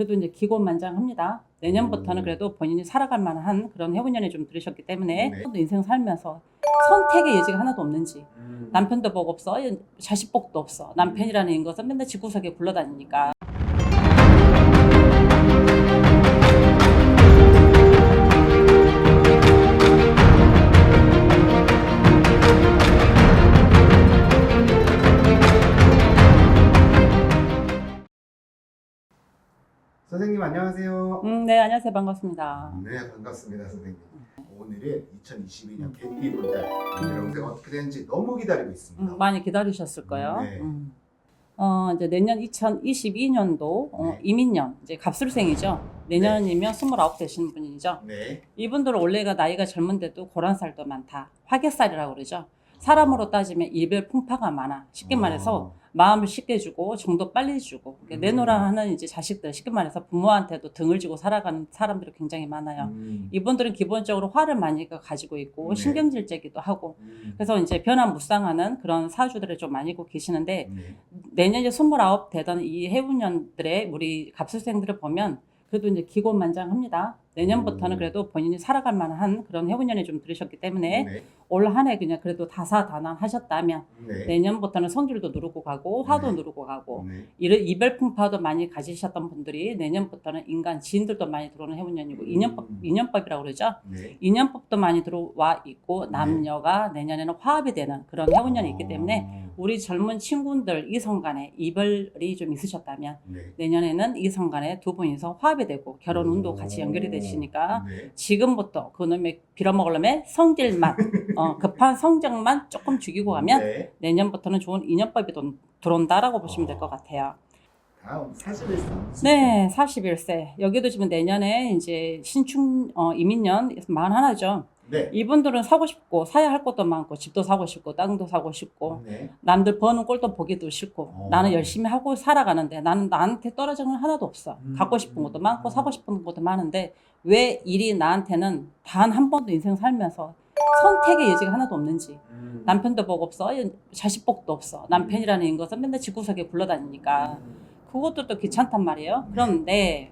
그래도 이제 기곤만장합니다. 내년부터는 음. 그래도 본인이 살아갈 만한 그런 해운년에 좀 들으셨기 때문에 네. 또 인생 살면서 선택의 여지가 하나도 없는지 음. 남편도 복 없어 자식 복도 없어 남편이라는 것은 맨날 집구석에 굴러다니니까 선생님 안녕하세요. 음, 네 안녕하세요 반갑습니다. 네 반갑습니다 선생님. 오늘은 2022년 개띠 분달 오늘 운세 어떻게 되는지 너무 기다리고 있습니다. 음, 많이 기다리셨을 거예요. 네. 음. 어, 이제 내년 2022년도 어, 네. 이민년 이제 갑술생이죠. 내년이면 29 되시는 분이죠. 네. 이분들은 원래가 나이가 젊은데도 고란살도 많다. 화개살이라고 그러죠. 사람으로 따지면 이별 풍파가 많아. 쉽게 말해서 어, 마음을 쉽게 주고 정도 빨리 주고 그러니까 음. 내노라 하는 이제 자식들 쉽게 말해서 부모한테도 등을 지고 살아가는 사람들이 굉장히 많아요. 음. 이분들은 기본적으로 화를 많이 가지고 있고 네. 신경질제기도 하고 음. 그래서 이제 변화무쌍하는 그런 사주들을 좀 많이 있고 계시는데 네. 내년에 29 되던 이 해운년들의 우리 갑술생들을 보면 그래도 이제 기곤만장합니다. 내년부터는 음. 그래도 본인이 살아갈 만한 그런 해운년에 좀 들으셨기 때문에 네. 올 한 해 그냥 그래도 다사다난 하셨다면 네. 내년부터는 성질도 누르고 가고 화도 네. 누르고 가고 네. 이런 이별 풍파도 많이 가지셨던 분들이 내년부터는 인간 지인들도 많이 들어오는 해운년이고 음. 인연법 인연법이라고 그러죠. 네. 인연법도 많이 들어와 있고 네. 남녀가 내년에는 화합이 되는 그런 해운년이 있기 때문에 어, 우리 젊은 친구들 이성 간에 이별이 좀 있으셨다면 네. 내년에는 이성 간에 두 분이서 화합이 되고 결혼 운도 같이 연결이 되 시니까 네. 지금부터 그놈의 빌어먹으려면 성질만 어, 급한 성적만 조금 죽이고 가면 네. 내년부터는 좋은 인연법이 돈- 들어온다라고 보시면 될 것 같아요. 다음 41세. 네, 41세. 여기도 지금 내년에 이제 신축 어, 이민년 만 하나죠. 네. 이분들은 사고 싶고 사야 할 것도 많고 집도 사고 싶고 땅도 사고 싶고 네. 남들 버는 꼴도 보기도 싫고 어. 나는 열심히 하고 살아가는데 나는 나한테 떨어진 건 하나도 없어. 음. 갖고 싶은 것도 많고 사고 싶은 것도 많은데 왜 일이 나한테는 단 한 번도 인생 살면서 선택의 여지가 하나도 없는지 음. 남편도 복 없어 자식 복도 없어 남편이라는 것은 맨날 집구석에 굴러다니니까 그것도 또 귀찮단 말이에요. 그런데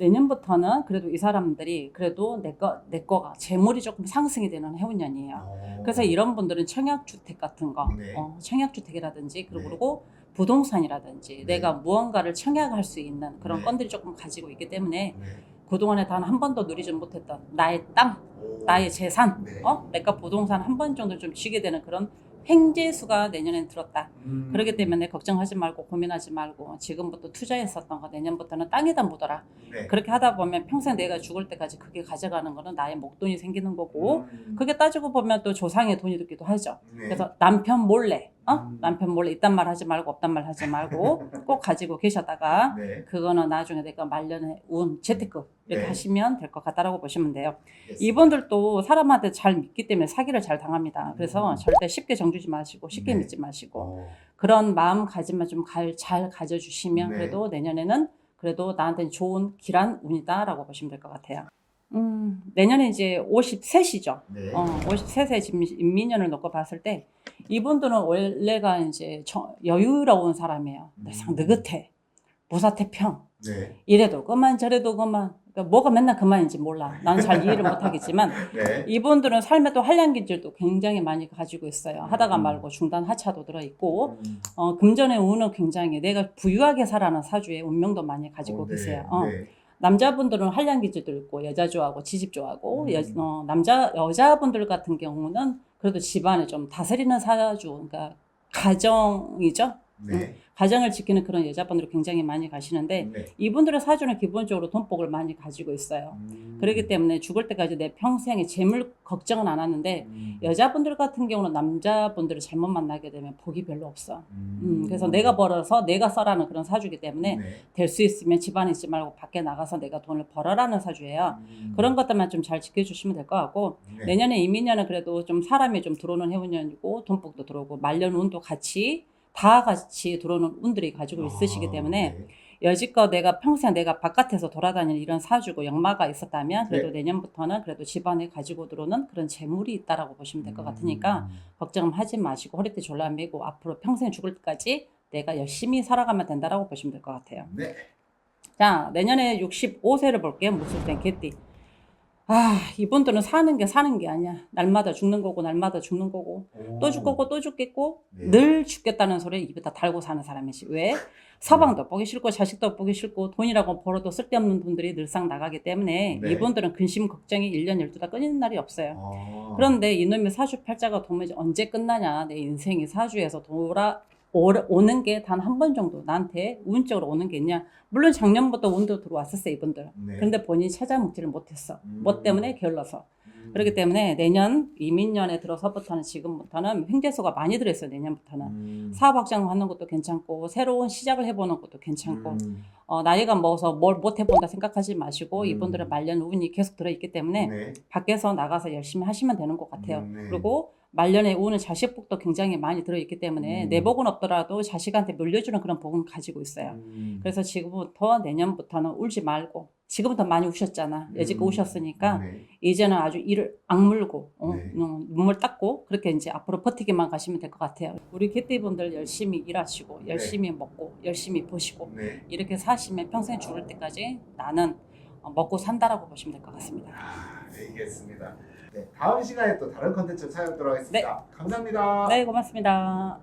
내년부터는 그래도 이 사람들이 그래도 내거 내 거가 재물이 조금 상승이 되는 해운년이에요. 어. 그래서 이런 분들은 청약주택 같은 거, 네. 어, 청약주택이라든지 네. 그리고 부동산이라든지 네. 내가 무언가를 청약할 수 있는 그런 네. 건들이 조금 가지고 있기 때문에 네. 그동안에 단 한 번도 누리지 못했던 나의 땅, 오. 나의 재산, 네. 어? 내가 부동산 한 번 정도 좀 쥐게 되는 그런 횡재수가 내년엔 들었다. 음. 그렇기 때문에 걱정하지 말고 고민하지 말고 지금부터 투자했었던 거 내년부터는 땅에다 묻어라. 네. 그렇게 하다 보면 평생 내가 죽을 때까지 그게 가져가는 거는 나의 목돈이 생기는 거고 음. 그게 따지고 보면 또 조상의 돈이 듣기도 하죠. 네. 그래서 남편 몰래, 어? 음. 남편 몰래 이딴 말 하지 말고 없단 말 하지 말고 꼭 가지고 계셨다가 네. 그거는 나중에 내가 말년에 운, 재테크 이렇게 네. 하시면 될 것 같다라고 보시면 돼요. 알겠습니다. 이분들도 사람한테 잘 믿기 때문에 사기를 잘 당합니다. 그래서 음. 절대 쉽게 정주지 마시고 쉽게 네. 믿지 마시고 어. 그런 마음가짐만 좀 잘 가져주시면 네. 그래도 내년에는 그래도 나한테 좋은 길한 운이다라고 보시면 될 것 같아요. 음, 내년에 이제 53시죠. 네. 어, 53세 지금 인민년을 놓고 봤을 때 이분들은 원래가 이제 저- 여유로운 사람이에요. 음. 상 느긋해. 무사태평. 네. 이래도 그만 저래도 그만. 그러니까 뭐가 맨날 그만인지 몰라. 나는 잘 이해를 못하겠지만 네. 이분들은 삶에 또 한량기질도 굉장히 많이 가지고 있어요. 하다가 음. 말고 중단 하차도 들어있고 음. 어, 금전의 운은 굉장히 내가 부유하게 살아는 사주의 운명도 많이 가지고 어, 네. 계세요. 어. 네. 남자분들은 한량기질도 있고 여자 좋아하고 지집 좋아하고 음. 여, 어, 남자 여자분들 같은 경우는 그래도 집안을 좀 다스리는 사주 그러니까 가정이죠. 네. 가정을 지키는 그런 여자분들이 굉장히 많이 가시는데 네. 이분들의 사주는 기본적으로 돈복을 많이 가지고 있어요. 음. 그렇기 때문에 죽을 때까지 내 평생에 재물 걱정은 안 하는데 음. 여자분들 같은 경우는 남자분들을 잘못 만나게 되면 복이 별로 없어. 음. 음, 그래서 내가 벌어서 내가 써라는 그런 사주기 때문에 네. 될수 있으면 집안에 있지 말고 밖에 나가서 내가 돈을 벌어라는 사주예요. 음. 그런 것들만 좀 잘 지켜주시면 될 것 같고 네. 내년에 이민년은 그래도 좀 사람이 좀 들어오는 해운년이고 돈복도 들어오고 말년 운도 같이 다 같이 들어오는 운들이 가지고 있으시기 아, 때문에 네. 여지껏 내가 평생 내가 바깥에서 돌아다니는 이런 사주고 역마가 있었다면 그래도 네. 내년부터는 그래도 집안에 가지고 들어오는 그런 재물이 있다라고 보시면 될 것 같으니까 음. 걱정하지 마시고 허리띠 졸라 매고 앞으로 평생 죽을 때까지 내가 열심히 살아가면 된다라고 보시면 될 것 같아요. 네. 자, 내년에 65세를 볼게요. 무술생 개띠. 아, 이분들은 사는 게 사는 게 아니야. 날마다 죽는 거고, 날마다 죽는 거고, 또 죽겠고, 또 죽겠고, 네. 늘 죽겠다는 소리 입에다 달고 사는 사람이지. 왜? 서방도 보기 싫고, 자식도 보기 싫고, 돈이라고 벌어도 쓸데없는 분들이 늘상 나가기 때문에 네. 이분들은 근심, 걱정이 1년 12달 끊이는 날이 없어요. 아. 그런데 이놈의 사주 팔자가 도무지 언제 끝나냐. 내 인생이 사주에서 돌아 오, 는 게 단 한 번 정도 나한테 운적으로 오는 게 있냐. 물론 작년부터 운도 들어왔었어요, 이분들. 네. 그런데 본인이 찾아 먹지를 못했어. 음. 뭐 때문에 게을러서. 음. 그렇기 때문에 내년 이민년에 들어서부터는 지금부터는 횡재수가 많이 들어있어요, 내년부터는. 음. 사업 확장하는 것도 괜찮고 새로운 시작을 해보는 것도 괜찮고 음. 어, 나이가 먹어서 뭘 못 해본다 생각하지 마시고 음. 이분들은 말년 운이 계속 들어있기 때문에 네. 밖에서 나가서 열심히 하시면 되는 것 같아요. 음, 네. 그리고 말년에 우는 자식 복도 굉장히 많이 들어있기 때문에 음. 내 복은 없더라도 자식한테 물려주는 그런 복은 가지고 있어요. 음. 그래서 지금부터 내년부터는 울지 말고 지금부터 많이 우셨잖아. 여지껏 음. 우셨으니까 네. 이제는 아주 이를 악물고 어, 네. 음, 눈물 닦고 그렇게 이제 앞으로 버티기만 가시면 될 것 같아요. 우리 개띠분들 열심히 일하시고 열심히 먹고 열심히 보시고 네. 이렇게 사시면 평생 죽을 때까지 나는 어, 먹고 산다라고 보시면 될 것 같습니다. 아, 알겠습니다. 네, 다음 시간에 또 다른 컨텐츠로 찾아뵙도록 하겠습니다. 감사합니다. 네, 고맙습니다.